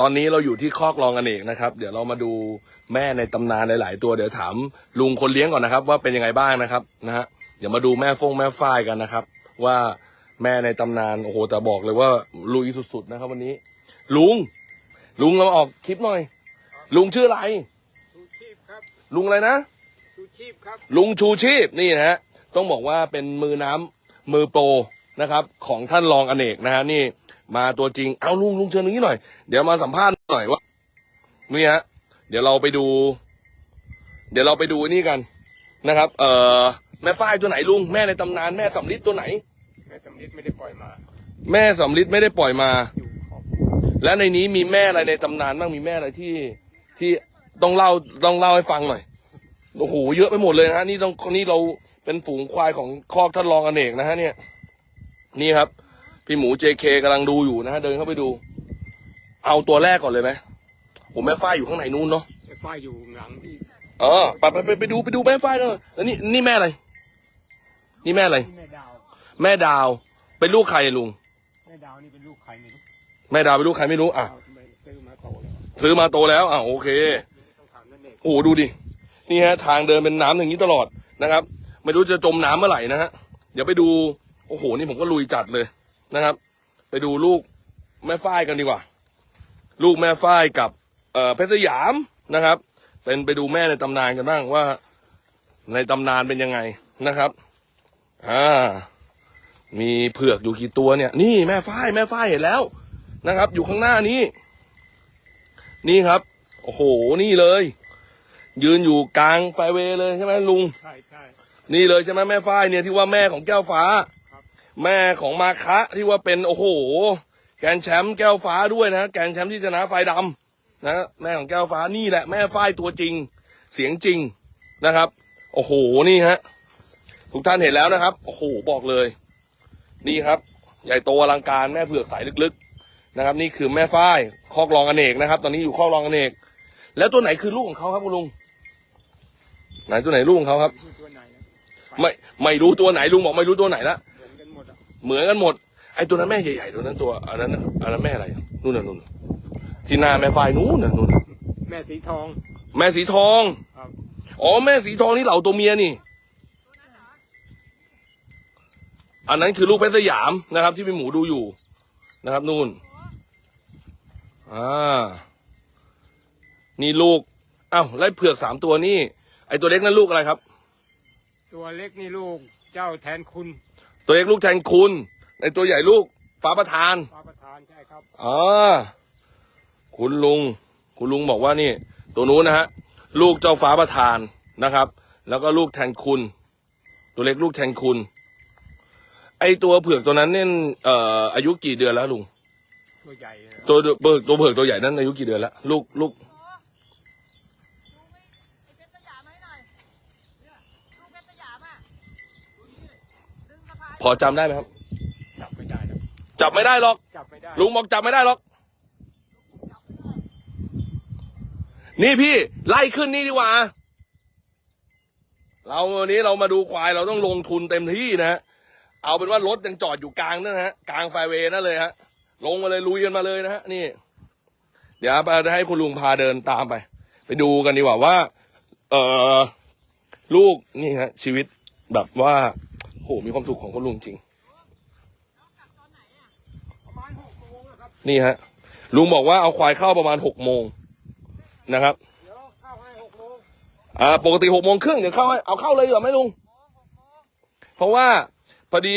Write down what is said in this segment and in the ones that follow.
ตอนนี้เราอยู่ที่คอกรองอเนกนะครับ เดี๋ยวเรามาดูแม่ในตำนานหลาย ๆ ตัวเดี๋ยวถามลุงคนเลี้ยงก่อนนะครับ ว่าเป็นยังไงบ้างนะครับนะฮะเดี๋ยวมาดูแม่ฟงแม่ฝ้ายกันนะครับ ว่าแม่ในตำนานโอ้โหแต่บอกเลยว่าลุยสุด ๆ นะครับ วันนี้ ลุง ลุงเรามาออกคลิปหน่อย ลุงชื่ออะไร ชูชีพครับลุงอะไรนะ ชูชีพครับ ลุงชูชีพนี่นะฮะต้องบอกว่าเป็นมือน้ำมือโปรนะครับ ของท่านรองอเนกนะฮะนี่ มาตัวจริง เอาลุงลุงเชิญตรงนี้หน่อย เดี๋ยวมาสัมภาษณ์หน่อยว่านี่ฮะเดี๋ยวเราไปดู เดี๋ยวเราไปดูนี่กันนะครับ เอ่อแม่ฝ้ายตัวไหนลุงแม่ในตำนานแม่สำลิดตัวไหน แม่สำลิดไม่ได้ปล่อยมา แม่สำลิดไม่ได้ปล่อยมาอยู่ขอบและในนี้มีแม่อะไรในตำนานบ้างมีแม่อะไรที่ที่ต้องเล่าต้องเล่าให้ฟังหน่อยโอ้โหเยอะไปหมดเลยนะฮะนี่ต้องนี่เราเป็นฝูงควายของคอกท่านรองอเนกนะฮะเนี่ย นี่ครับ พี่หมู JK กำลังดูอยู่นะฮะเดินเข้าไปดู เอาตัวแรกก่อนเลยไหมผมแม่ฝ้ายอยู่ข้างในนู้นเนาะไอ้ฝ้ายอยู่หลังที่เออไปไปไปไปดูไปดูแม่ฝ้ายเลยแล้วนี่นี่แม่อะไร นี่แม่อะไร ที่แม่ดาวแม่ดาว เป็นลูกใครลุง แม่ดาวนี่เป็นลูกใครไม่รู้แม่ดาวเป็นลูกใครไม่รู้อะ เอาไปซื้อมาโตแล้วซื้อมาโตแล้วอะโอเค ต้องถามนั่นเองโอ้โหดูดิ นี่ฮะทางเดินเป็นน้ำอย่างนี้ตลอดนะครับ ไม่รู้จะจมน้ำเมื่อไหร่นะฮะ เดี๋ยวไปดู โอ้โห นี่ผมก็ลุยจัดเลย นะครับ ไปดูลูกแม่ฝ้ายกันดีกว่า ลูกแม่ฝ้ายกับเอ่อเพชรสยามนะครับ เป็นไปดูแม่ในตำนานกันบ้างว่า ในตำนานเป็นยังไงนะครับอ่ามีเผือกอยู่กี่ตัวเนี่ย นี่แม่ฝ้ายแม่ฝ้ายเห็นแล้วนะครับ อยู่ข้างหน้านี้ นี่ครับ โอ้โหนี่เลย ยืนอยู่กลางไฟเวย์เลยใช่ไหมลุงใช่ใช่นี่เลยใช่ไหมแม่ฝ้ายเนี่ยที่ว่าแม่ของแก้วฟ้าครับ แม่ของมาคะที่ว่าเป็นโอ้โห แกนแชมป์แก้วฟ้าด้วยนะแกนแชมป์ที่ชนะไฟดำนะแม่ของแก้วฟ้านี่แหละแม่ฝ้ายตัวจริง เสียงจริงนะครับ โอ้โหนี่ฮะทุกท่านเห็นแล้วนะครับ โอ้โหบอกเลย นี่ครับ ใหญ่โตอลังการแม่เผือกสายลึกๆนะครับ นี่คือแม่ฝ้ายคอกรองอเนกนะครับ ตอนนี้อยู่คอกรองอเนก แล้วตัวไหนคือลูกของเขาครับคุณลุงไหนตัวไหนลูกของเขาครับไหนนะไม่ไม่รู้ตัวไหนลุงบอกไม่รู้ตัวไหนละ เหมือนกันหมดอะเหมือนกันหมด ไอ้ตัวนั้นแม่ใหญ่ๆตัวนั้นตัวอันนั้นน่ะอันนั้นแม่อะไรอะนู่นน่ะนู่นน่ะที่หน้าแม่ฝ้ายนู้นน่ะนู่นน่ะแม่สีทอง แม่สีทองครับอ๋อแม่สีทองนี่เหล่าตัวเมียนี่ อันนั้นคือลูกเพชรสยามนะครับ ที่พี่หมูดูอยู่นะครับนู่นอ่านี่ลูกอ้าวไล่เผือกสามตัวนี่ไอตัวเล็กนั่นลูกอะไรครับ ตัวเล็กนี่ลูกเจ้าแทนคุณ ตัวเล็กลูกแทนคุณไอตัวใหญ่ลูกฟ้าประธานพระประธานใช่ครับ อ๋อ คุณลุง คุณลุงบอกว่านี่ ตัวนู้นนะฮะ ลูกเจ้าฟ้าประธานนะครับ แล้วก็ลูกแทนคุณ ตัวเล็กลูกแทนคุณ ไอตัวเผือกตัวนั้นเนี่ยเอ่ออายุกี่เดือนแล้วลุง ตัวใหญ่เลยตัวเผือกตัวเผือกตัวใหญ่นั้นอายุกี่เดือนแล้วลูกลูก ดูไอ้เพชรสยามให้หน่อยเนี่ยลูกเพชรสยามอะดึงสะพาย พ อจำได้ไหมครับ จับไม่ได้แล้วจับไม่ได้หรอก จับไม่ได้ลุงบอกจับไม่ได้หรอก นี่พี่ไล่ขึ้นนี่ดีกว่า เราวันนี้เรามาดูควายเราต้องลงทุนเต็มที่นะฮะเอาเป็นว่ารถยังจอดอยู่กลางนั่นนะฮะกลางไฟเวย์นั่นเลยฮะลงมาเลยลุยกันมาเลยนะฮะนี่ เดี๋ยวจะให้คุณลุงพาเดินตามไป ไปดูกันดีกว่าว่า เออลูกนี่ฮะ ชีวิตแบบว่าโหมีความสุขของคุณลุงจริง นี่ฮะ ลุงบอกว่าเอาควายเข้าประมาณหกโมงนะครับอ่าปกติหกโมงครึ่งเดี๋ยวเข้าให้เอาเข้าเลยดีกว่าไหมลุง เพราะว่าพอดี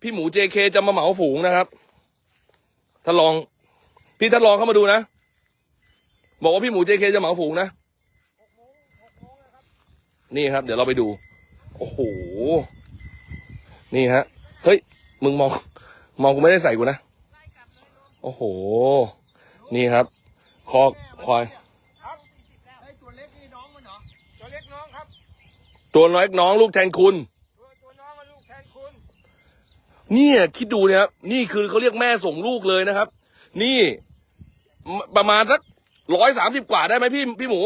พี่หมู JK จะมาเหมาฝูงนะครับท่านลอง พี่ท่านลองเข้ามาดูนะ บอกว่าพี่หมู JK จะเหมาฝูงนะ นี่ครับ เดี๋ยวเราไปดู โอ้โห นี่ฮะ เฮ้ย มึงมอง มองกูไม่ได้ใส่กูนะ โอ้โห นี่ครับ คอกควายครับไอ้ตัวเล็กนี่น้องมันเหรอ ตัวเล็กน้องครับ ตัวน้อยน้องลูกแทนคุณ ตัวตัวน้องมันลูกแทนคุณ เนี่ยคิดดูนะครับนี่คือเขาเรียกแม่ส่งลูกเลยนะครับ นี่มประมาณสักร้อยสามสิบกว่าได้ไหมพี่พี่หมู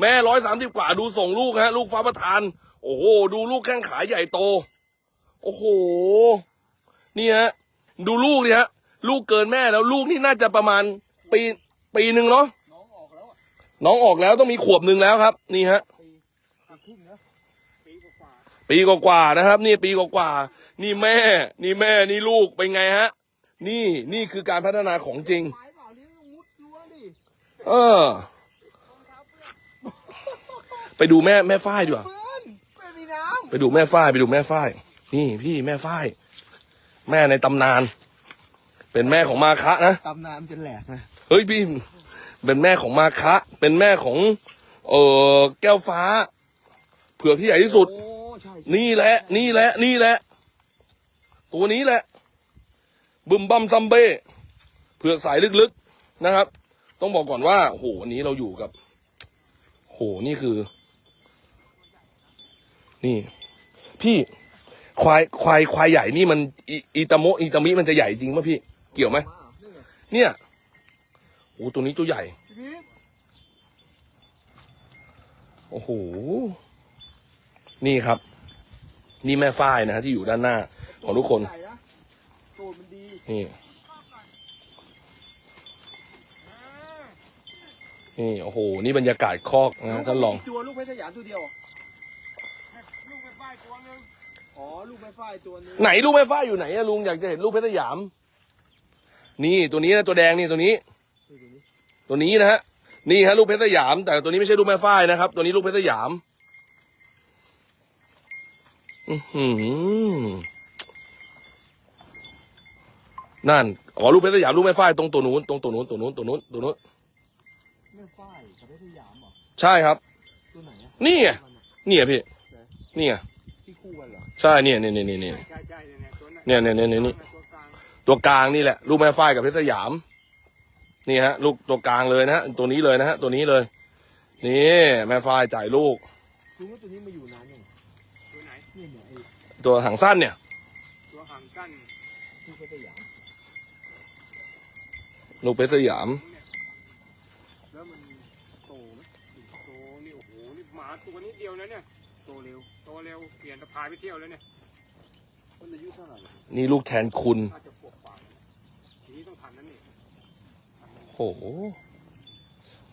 แม่ร้อยสามสิบกว่าดูส่งลูกฮะ ลูกฟ้าประธาน โอ้โห ดูลูกแข้งขาใหญ่โต โอ้โห นี่ฮะ ดูลูกนี่ฮะ ลูกเกินแม่แล้วลูกนี่น่าจะประมาณปีปีหนึ่งเนาะ น้องออกแล้วอะน้องออกแล้วต้องมีขวบหนึ่งแล้วครับ นี่ฮะ ปีปีครึ่งนะปีกว่าปีกว่าๆนะครับ นี่ปีกว่าๆนี่แม่ นี่แม่ นี่ลูกเป็นไงฮะ นี่นี่คือการพัฒนาของจริงไม้เปล่าเลี้ยงต้องมุดรั้วดิเออ ไปดูแม่แม่ฝ้ายดีกว่า เพื่อนไม่มีน้ไปดูแม่ฝ้ายไปดูแม่ฝ้าย นี่พี่แม่ฝ้าย แม่ในตำนาน เป็นแม่ของมาคะนะำตำนานจะแหลกนะเฮ้ยพี่ เป็นแม่ของมาคะ เป็นแม่ของ เออแก้วฟ้า เผือกที่ใหญ่ที่สุด โอ้ใช่นี่แหละ นี่แหละ นี่แหละ ตัวนี้แหละ บึมบัมซัมเบ้เผือกสายลึกๆนะครับ ต้องบอกก่อนว่าโอ้โหวันนี้เราอยู่กับโหนี่คือ นี่ พี่ ควายควายควายใหญ่นี่มันอีอีตาโมอีตามิมันจะใหญ่จริงป่ะพี่ เกี่ยวไหมเนี่ยโอ้ตัวนี้ตัวใหญ่ โอ้โห นี่ครับ นี่แม่ฝ้ายนะฮะที่อยู่ด้านหน้าของทุกคนนี่นี่โอ้โห นี่บรรยากาศคอกนะท่านลองตัวลูกเพชรสยามตัวเดียว ลูกไปฝ้ายตัวหนึง อ๋อลูกไม้ฝ้ายตัวนึงไหนลูกแม่ฝ้ายอยู่ไหนอะลุงอยากจะเห็นลูกเพชรสยาม นี่ตัวนี้นะตัวแดงนี่ตัวนี้ ตัวนี้นะฮะนี่ฮะลูกเพชรสยาม แต่ตัวนี้ไม่ใช่ลูกแม่ฝ้ายนะครับ ตัวนี้ลูกเพชรสยามอือหือนั่นอ๋อลูกเพชรสยามลูกแม่ฝ้ายตรงตัวนู้นตรงตัวนู้นตัวนู้นตัวนู้นตัวนู้นแม่ฝ้ายกับเพชรสยามเหรอใช่ครับ ตัวไหนอะนี่ไงมันอะเนี่ยพี่เนี่ยที่ คู่กันเหรอใช่เนี่ยเนี่ยเนี่ยเนี่ยใช่ใช่เนี่ยตัวนั้นเนี่ยเนี่ยเนี่ยเนี่ยตัวกลางตัวกลางนี่แหละ ลูกแม่ฝ้ายกับเพชรสยาม นี่ฮะ ลูกตัวกลางเลยนะฮะตัวนี้เลยนะฮะตัวนี้เลย นี่แม่ฝ้ายจ่ายลูกรู้ว่าตัวนี้มาอยู่นานยังตัวไหนเนี่ยเนี่ยไอ้ตัวหางสั้นเนี่ย ตัวหางสั้นลูกเพชรสยามลูกเพชรสยาม เนี่ยแล้วมันโตไหมโตนี่โอ้โหนี่หมาตัวนิดเดียวนะเนี่ย โตเร็ว โตเร็ว เปลี่ยนสะพายไปเที่ยวแล้วเนี่ยมันอายุเท่าไหร่นี่ลูกแทนคุณ น่าจะปวดปากทีนี้ต้องทำนั่นนี่โอ้โห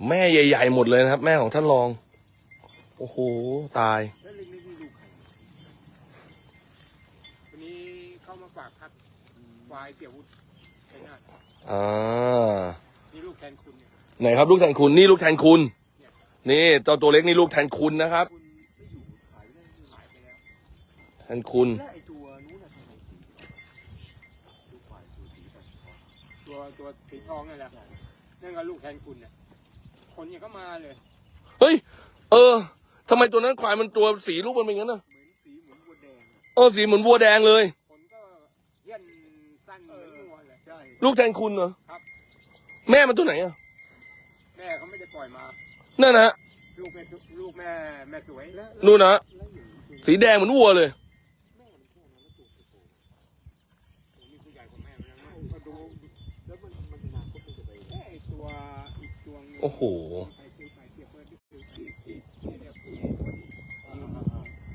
แม่ใหญ่ๆหมดเลยนะครับ แม่ของท่านรอง โอ้โห ตาย แล้วเล็กนี่ลูกใครวันนี้เข้ามาฝากครับควายเปี่ยววุฒิชัยนาทอ่า นี่ลูกแทนคุณเนี่ย ไหนครับลูกแทนคุณ นี่ลูกแทนคุณ นี่เจ้าตัวเล็กนี่ลูกแทนคุณนะครับ คุณไม่อยู่ขายได้หายไปแล้ว แทนคุณ และไอ้ตัวนู้นน่ะทำไมสีลูกควายตัวสีแบบตัวตัวสีทองนั่นแหละนั่นก็ลูกแทนคุณเนี่ยคนเนี่ยก็มาเลยเฮ้ย เออทำไมตัวนั้นควายมันตัวสีลูกมันเป็นงั้นนะเหมือนสีเหมือนวัวแดงอะเออสีเหมือนวัวแดงเลย คนก็เยี่ยนสั้นเหมือนงัวเลยใช่ ลูกแทนคุณเหรอครับ แม่มันตัวไหนอะแม่เขาไม่ได้ปล่อยมา นั่นนะฮะลูกแม่สุลูกแม่แม่สวย และนู่นนะแล้วอย่างนี้ตัวสีแดงเหมือนวัวเลย ยกผู้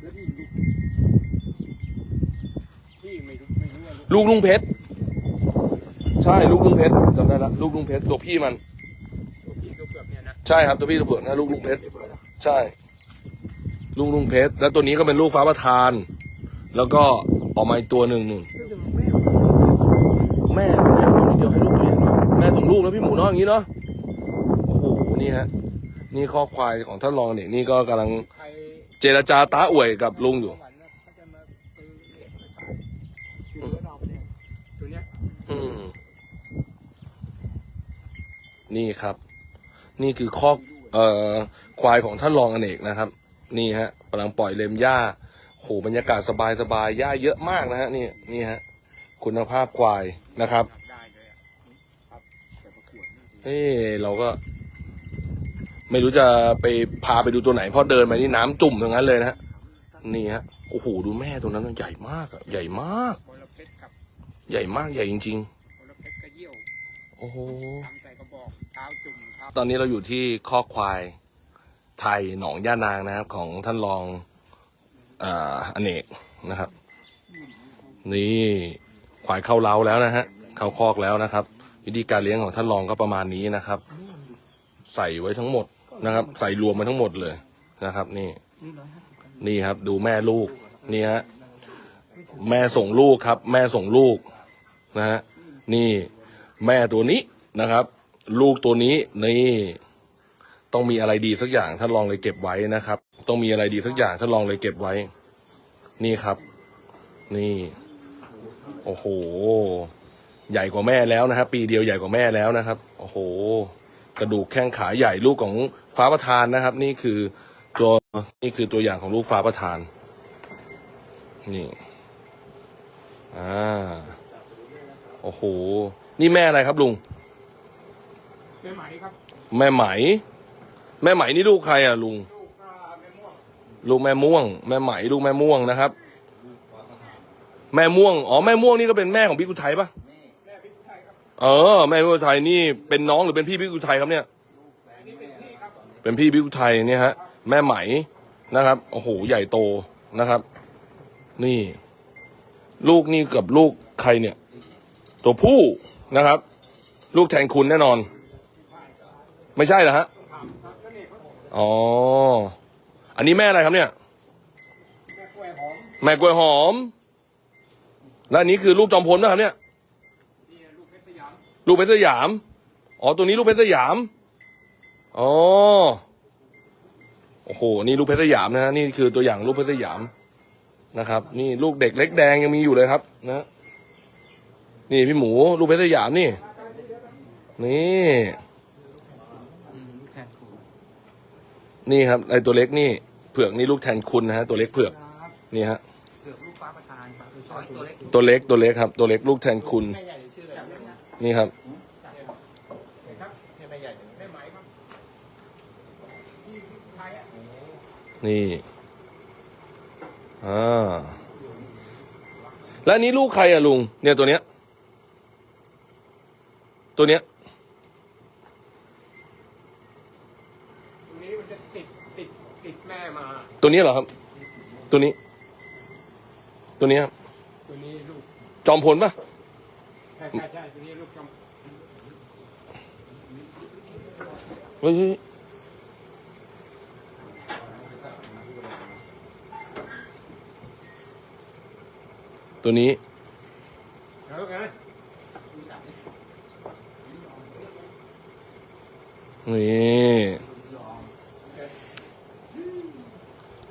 แล้วนี่ลูกที่ไม่รู้ไม่รู้ว่าลูกลูกลุงเพชร ใช่ ลูกลุงเพชรจำได้ละลูกลุงเพชร ตัวพี่มันตัวพี่ตัวเปลือกเนี่ยนะใช่ครับ ตัวพี่ตัวเผือกนะลูกลุงเพชร ใช่ ลูกลุงเพชร แล้วตัวนี้ก็เป็นลูกฟ้าประธาน แล้วก็ออกมาอีกตัวหนึ่งหนึ่งก็จะแม่แม่แม่ตัวนี้เดียวให้ลูกตัวเองแม่ของลูกแล้วพี่หมูเนาะอย่างนี้เนาะโอ้โห นี่ฮะ นี่ข้อควายของท่านรองเนี่ยนี่ก็กำลังเจรจาตาอวยกับลุงอยู่สวรรค์นะเขาจะมาซื้อเก็บไปขายคือเราเนี่ยตัวเนี้ยอืม นี่ครับ นี่คือข้อเอ่อควายของท่านรองอเนกนะครับ นี่ฮะกำลังปล่อยเลมหญ้าโหบรรยากาศสบายสบายหญ้าเยอะมากนะฮะนี่นี่ฮะ คุณภาพควายนะครับเอ้เราก็ ไม่รู้จะไปพาไปดูตัวไหนเพราะเดินมานี่น้ำจุ่มตรงนั้นเลยนะฮะนี่ฮะโอ้โหดูแม่ตัวนั้นใหญ่มากอะใหญ่มาก ใหญ่มากใหญ่จริงโคลเพชรกระเยี่ยวๆโอ้โหตอนนี้เราอยู่ที่คอควายไทยหนองย่านางนะครับ ของท่านรองอ่าอเนกนะครับ นี่ควายเข้าเล้าแล้วนะฮะเข้าคอกแล้วนะครับ วิธีการเลี้ยงของท่านรองก็ประมาณนี้นะครับ ใส่ไว้ทั้งหมด นะครับ ใส่รวมมาทั้งหมดเลยนะครับ นี่ นี่ครับ ดูแม่ลูก นี่ฮะแม่ส่งลูกครับ แม่ส่งลูกนะฮะนี่แม่ตัวนี้นะครับ ลูกตัวนี้นี่ ต้องมีอะไรดีสักอย่างท่านลองเลยเก็บไว้นะครับ ต้องมีอะไรดีสักอย่างท่านลองเลยเก็บไว้ นี่ครับ นี่ โอ้โห ใหญ่กว่าแม่แล้วนะครับปีเดียวใหญ่กว่าแม่แล้วนะครับ โอ้โห กระดูกแข้งขาใหญ่ลูกของ ฟ้าประธานนะครับ นี่คือตัวนี่คือตัวอย่างของลูกฟ้าประธาน นี่อ่าโอ้โห นี่แม่อะไรครับลุงเป็นไหมครับ แม่ไหม แม่ไหมนี่ลูกใครอะลุงลูกก็เป็นม่วงลูกแม่ม่วง แม่ไหมลูกแม่ม่วงนะครับ แม่ม่วง อ๋อแม่ม่วงนี่ก็เป็นแม่ของพี่กุไทยปะแม่พิกุไทยครับเออ แม่พี่กุไทยนี่เป็นน้องหรือเป็นพี่พี่กุไทยครับเนี่ยอันนี้ เป็นพี่บเป็นพี่พี่กุไทยเนี่ยฮะ แม่ไหมนะครับ โอ้โห ใหญ่โตนะครับ นี่ ลูกนี่กับลูกใครเนี่ย ตัวผู้นะครับ ลูกแทนคุณแน่นอน ไม่ใช่เหรอฮะ อ๋อ อันนี้แม่อะไรครับเนี่ย แม่กล้วยหอม แล้วยหอมและอันนี้คือลูกจอมพลนะครับเนี่ย ลูกเพชรสยามลูกเพชรสยามอ๋อ ตัวนี้ลูกเพชรสยาม อ๋อ โอ้โห นี่ลูกเพชรสยามนะฮะ นี่คือตัวอย่างลูกเพชรสยามนะครับ นี่ลูกเด็กเล็กแดงยังมีอยู่เลยครับ นะ นี่พี่หมู ลูกเพชรสยามนี่ นี่ นี่ครับไอตัวเล็กนี่ เผือกนี่ลูกแทนคุณนะฮะ ตัวเล็กเผือก นี่ฮะเกือบลูกฟ้าประธานครับคือช้อยตัวเล็กตัวเล็กตัวเล็กครับ ตัวเล็กลูกแทนคุณแม่ใหญ่ชื่ออะไรนะนี่ครับครับ แม่ใหญ่ แม่ไหมครับพี่พิกุไทยอะ นี่อ่าแล้วอันนี้ลูกใครอะลุง เนี่ยตัวเนี้ย ตัวเนี้ยตรงนี้มันจะติดติดติดแม่มา ตัวนี้เหรอครับ ตัวนี้ ตัวนี้ครับตัวนี้ลูกจอมพลปะใช่ใช่ใช่ตัวนี้ลูกจำเฮ้ยเฮ้ย ตัวนี้แล้วไงนี่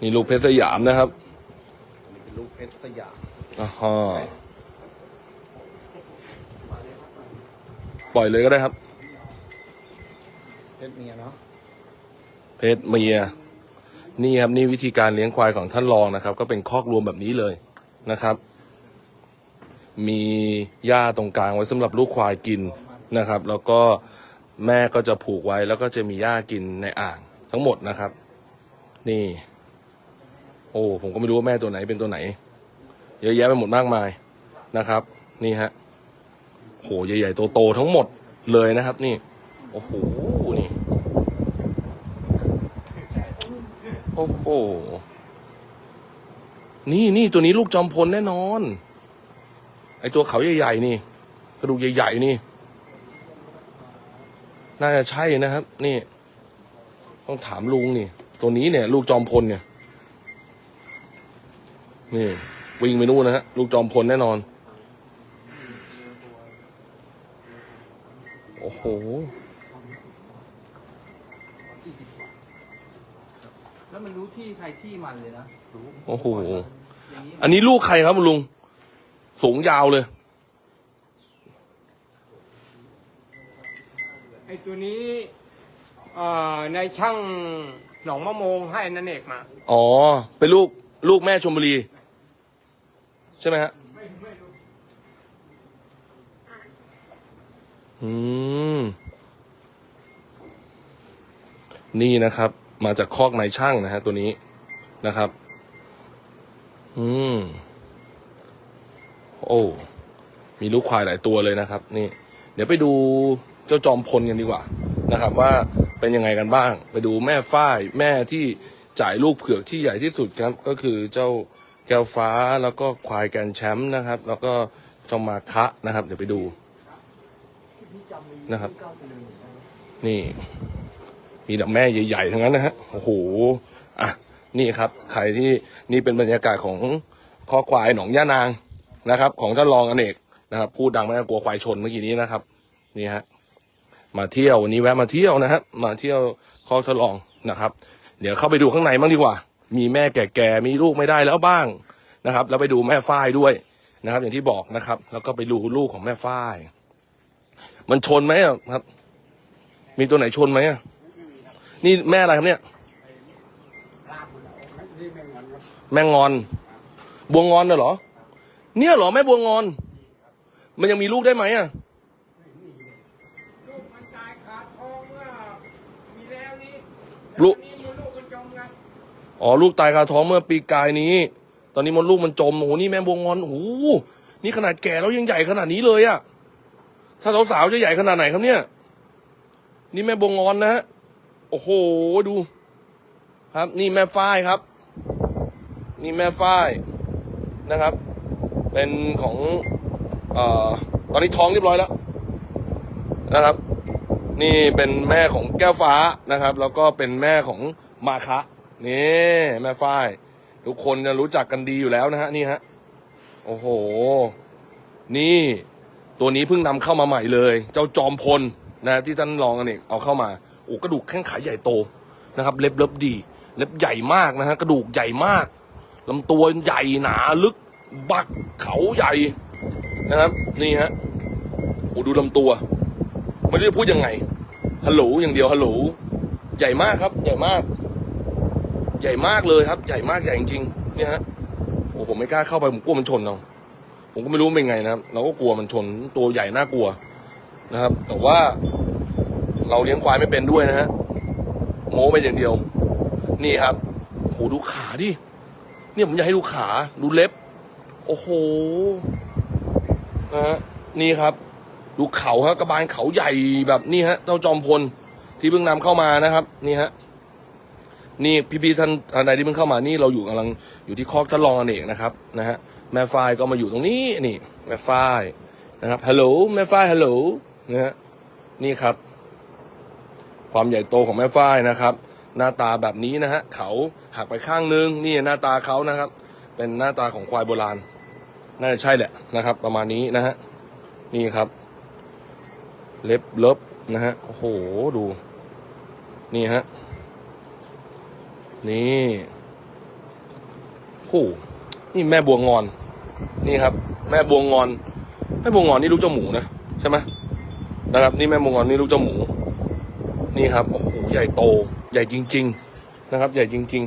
นี่ลูกเพชรสยามนะครับเป็นลูกเพชรสยามอ่าฮะปล่อยเลยก็ได้ครับ เพชรเมียเนาะ เพชรเมีย นี่ครับนี่วิธีการเลี้ยงควายของท่านรองนะครับ ก็เป็นคอกรวมแบบนี้เลยนะครับ มีหญ้าตรงกลางไว้สำหรับลูกควายกินนะครับ แล้วก็แม่ก็จะผูกไว้แล้วก็จะมีหญ้ากินในอ่างทั้งหมดนะครับ นี่ โอ้ผมก็ไม่รู้ว่าแม่ตัวไหนเป็นตัวไหน เยอะแยะไปหมดมากมายนะครับ นี่ฮะโหใหญ่ๆโตๆทั้งหมดเลยนะครับ นี่ โอ้โหนี่โอ้โหนี่นี่ตัวนี้ลูกจอมพลแน่นอน ไอตัวเขาใหญ่ๆนี่ กระดูกใหญ่ๆนี่ น่าจะใช่นะครับ นี่ ต้องถามลุงนี่ ตัวนี้เนี่ย ลูกจอมพลเนี่ย นี่ วิ่งไปนู่นนะฮะ ลูกจอมพลแน่นอน โอ้โหแล้วมันรู้ที่ใครที่มันเลยนะ รู้ โอ้โหอย่างนี้อันนี้ลูกใครครับลุง สูงยาวเลย ไอ้ตัวนี้เอ่อในช่างหนองมะโมงให้นันเอกมา อ๋อ เป็นลูกลูกแม่ชมบุรี ใช่ไหมฮะไม่ไม่รู้อืม นี่นะครับ มาจากคอกนายช่างนะฮะตัวนี้นะครับ อืม โอ้ มีลูกควายหลายตัวเลยนะครับ นี่ เดี๋ยวไปดูเจ้าจอมพลกันดีกว่านะครับ ว่าเป็นยังไงกันบ้าง ไปดูแม่ฝ้ายแม่ที่จ่ายลูกเผือกที่ใหญ่ที่สุดครับ ก็คือเจ้าแก้วฟ้าแล้วก็ควายแกนแชมป์นะครับ แล้วก็เจ้ามาคะนะครับ เดี๋ยวไปดูนะครับ นี่ มีแต่แม่ใหญ่ๆทั้งนั้นนะฮะโอ้โหอะนี่ครับ ใครที่นี่เป็นบรรยากาศของข้อควายหนองย่านาง นะครับ ของท่านรองอเนกนะครับ พูดดังไม่ต้องกลัวควายชนเมื่อกี้นี้นะครับ นี่ฮะมาเที่ยววันนี้แวะมาเที่ยวนะฮะมาเที่ยวข้อทดลองนะครับ เดี๋ยวเข้าไปดูข้างในบ้างดีกว่า มีแม่แก่ๆมีลูกไม่ได้แล้วบ้างนะครับ แล้วไปดูแม่ฝ้ายด้วยนะครับ อย่างที่บอกนะครับ แล้วก็ไปดูลูกของแม่ฝ้าย มันชนไหมครับ มีตัวไหนชนไหมนี่แม่อะไรครับเนี่ย แม่งมันบแม่งอน บวงอนน่ะเหรอ เนี่ยเหรอแม่บัวงอน มันยังมีลูกได้ไหมอะลูกมันตายขาดท้องเมื่อมีแล้วนี่ลูกนี่ลูกมันจมไงอ๋อลูกตายคาท้องเมื่อปีกายนี้ ตอนนี้มดลูกมันจมโอ้โหนี่แม่บัวงอนโอ้โหนี่ขนาดแก่แล้วยังใหญ่ขนาดนี้เลยอะถ้าสาวๆจะใหญ่ขนาดไหนครับเนี่ย นี่แม่บัวงอนนะฮะโอ้โหดู ครับ นี่แม่ฝ้ายครับ นี่แม่ฝ้ายนะครับ เป็นของอตอนนี้ท้องเรียบร้อยแล้วนะครับ นี่เป็นแม่ของแก้วฟ้านะครับ แล้วก็เป็นแม่ของมาคะนี่แม่ฝ้ายทุกคนจะรู้จักกันดีอยู่แล้วนะฮะนี่ฮะโอ้โห นี่ตัวนี้เพิ่งนำเข้ามาใหม่เลย เจ้าจอมพลนะที่ท่านรองอเนกเอาเข้ามาโอ้กระดูกแข้งขาใหญ่โตนะครับ เล็บเล็บดี เล็บใหญ่มากนะฮะกระดูกใหญ่มากลำตัวใหญ่หนาลึก บักเขาใหญ่นะครับ นี่ฮะโอ้ดูลำตัว ไม่รู้จะพูดยังไงฮัลโหลอย่างเดียวฮัลโหลใหญ่มากครับ ใหญ่มาก ใหญ่มากเลยครับ ใหญ่มากใหญ่จริงๆเนี่ยฮะโอ้ผมไม่กล้าเข้าไปผมกลัวมันชนเอาผมก็ไม่รู้เป็นไงนะครับ เราก็กลัวมันชนตัวใหญ่น่ากลัวนะครับ แต่ว่าเราเลี้ยงควายไม่เป็นด้วยนะฮะโม้ไปอย่างเดียว นี่ครับโหดูขาดิเนี่ยผมอยากให้ดูขาดูเล็บ โอ้โหนะฮะนี่ครับ ดูเขาฮะกระบาลเขาใหญ่แบบนี่ฮะเจ้าจอมพลที่เพิ่งนำเข้ามานะครับ นี่ฮะนี่พี่ๆท่านท่านใดที่เพิ่งเข้ามานี่เราอยู่กำลังอยู่ที่คอกทดลองอเนกนะครับนะฮะแม่ฝ้ายก็มาอยู่ตรงนี้นี่ แม่ฝ้ายนะครับฮัลโหลแม่ฝ้ายฮัลโหลนะฮะนี่ครับ ความใหญ่โตของแม่ฝ้ายนะครับ หน้าตาแบบนี้นะฮะเขาหักไปข้างนึงนี่หน้าตาเขานะครับ เป็นหน้าตาของควายโบราณ น่าจะใช่แหละนะครับ ประมาณนี้นะฮะนี่ครับ เล็บเล็บนะฮะโอ้โหดู นี่ฮะนี่โอ้นี่แม่บัวงอน นี่ครับ แม่บัวงอน แม่บัวงอนนี่ลูกเจ้าหมูนะใช่ไหมนะครับ นี่แม่บัวงอนนี่ลูกเจ้าหมู นี่ครับโอ้โหใหญ่โต ใหญ่จริง ๆ นะครับ ใหญ่จริง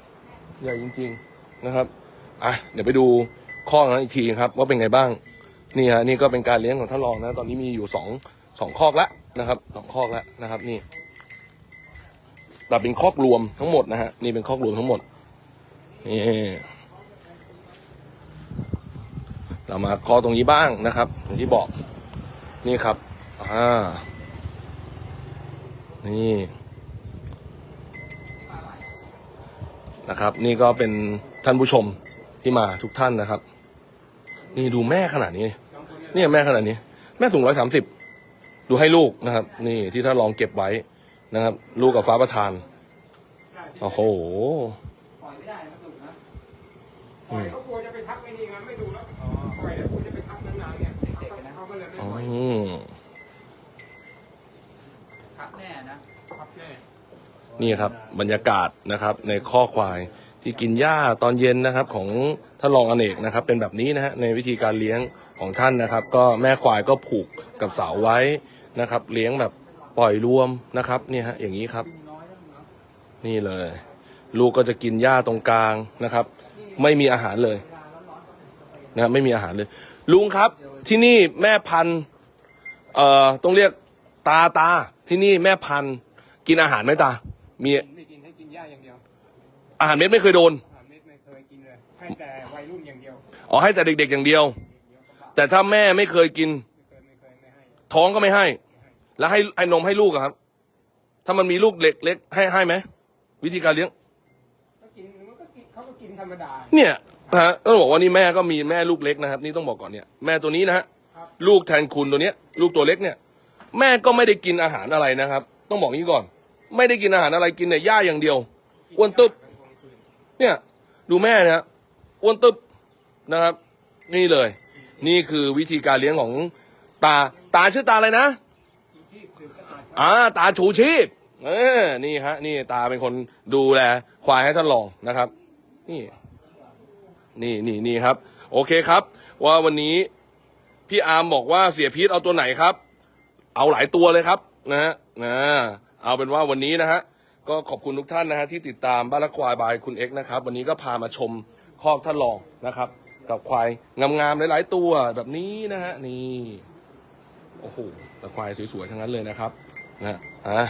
ๆ ใหญ่จริง ๆ นะครับอะเดี๋ยวไปดู ข้อนั้นอีกทีครับ ว่าเป็นไงบ้างนี่ฮะนี่ก็เป็นการเลี้ยงของท่านรองนะ ตอนนี้มีอยู่สองสองคอกแล้วนะครับสองคอกแล้วนะครับ นี่ แต่เป็นคอกรวมทั้งหมดนะฮะนี่เป็นคอกรวมทั้งหมดนี่เรามาคอตรงนี้บ้างนะครับอย่างที่บอก นี่ครับอ่านี่นะครับ นี่ก็เป็นท่านผู้ชมที่มาทุกท่านนะครับ นี่ดูแม่ขนาดนี้ เนี่ยแม่ขนาดนี้ แม่สูงร้อยสามสิบดูให้ลูกนะครับ นี่ที่ถ้าลองเก็บไว้นะครับ ลูกกับฟ้าประธานโอ้โหปล่อยไม่ได้นะตุ่มนะปล่อยเขากลัวจะไปทับไอ้นี่ไงไม่ดูแล้วปล่อยแล้วกลัวจะไปทับนานๆเนี่ยเขาก็เลยไม่ปล่อยอืมขับแน่นะทับแน่นี่ครับบรรยากาศนะครับในข้อควาย ที่กินหญ้าตอนเย็นนะครับ ของท่านรองอเนกนะครับ เป็นแบบนี้นะฮะในวิธีการเลี้ยงของท่านนะครับ ก็แม่ควายก็ผูกกับเสาไว้นะครับ เลี้ยงแบบปล่อยรวมนะครับเนี่ยฮะอย่างนี้ครับ นี่เลย ลูกก็จะกินหญ้าตรงกลางนะครับ ไม่มีอาหารเลยนะไม่มีอาหารเลย ลุงครับ ที่นี่แม่พันธุ์เอ่อต้องเรียกตาตาที่นี่แม่พันธุ์กินอาหารไหมตา มี อาหารเม็ดไม่เคยโดน อาหารเม็ดไม่เคยกินเลยให้แต่วัยรุ่นอย่างเดียวอ๋อให้แต่เด็กๆอย่างเดียว แต่ถ้าแม่ไม่เคยกิน ไม่เคยไม่เคยไม่ให้ท้องก็ไม่ให้ แล้วให้ให้นมให้ลูกอะครับ ถ้ามันมีลูกเล็กๆให้ให้ไหมวิธีการเลี้ยง ก็กินมันก็กินเขาก็กินธรรมดาเนี่ยฮะต้องบอกว่านี่แม่ก็มีแม่ลูกเล็กนะครับ นี่ต้องบอกก่อนเนี่ยแม่ตัวนี้นะฮะครับลูกแทนคุณตัวเนี้ย ลูกตัวเล็กเนี่ย แม่ก็ไม่ได้กินอาหารอะไรนะครับ ต้องบอกงี้ก่อน ไม่ได้กินอาหารอะไรกินแต่หญ้าอย่างเดียวอ้วนตึ๊บ เนี่ย ดูแม่นะอ้วนตึบนะครับ นี่เลย นี่คือวิธีการเลี้ยงของตาตาชื่อตาอะไรนะอ่าตาชูชีพเออนี่ฮะ นี่ตาเป็นคนดูแลควายให้ท่านลองนะครับ นี่ นี่นี่นี่ครับ โอเคครับ ว่าวันนี้พี่อาร์มบอกว่าเสียพีทเอาตัวไหนครับ เอาหลายตัวเลยครับ นะฮะนะเอาเป็นว่าวันนี้นะฮะ ก็ขอบคุณทุกท่านนะฮะที่ติดตามบ้านละควายบายคุณเอ็กนะครับ วันนี้ก็พามาชมคอกท่านรองนะครับ กับควายงามๆหลาย ๆ ตัวแบบนี้นะฮะนี่โอ้โหแต่ควายสวยๆทั้งนั้นเลยนะครับนะอะ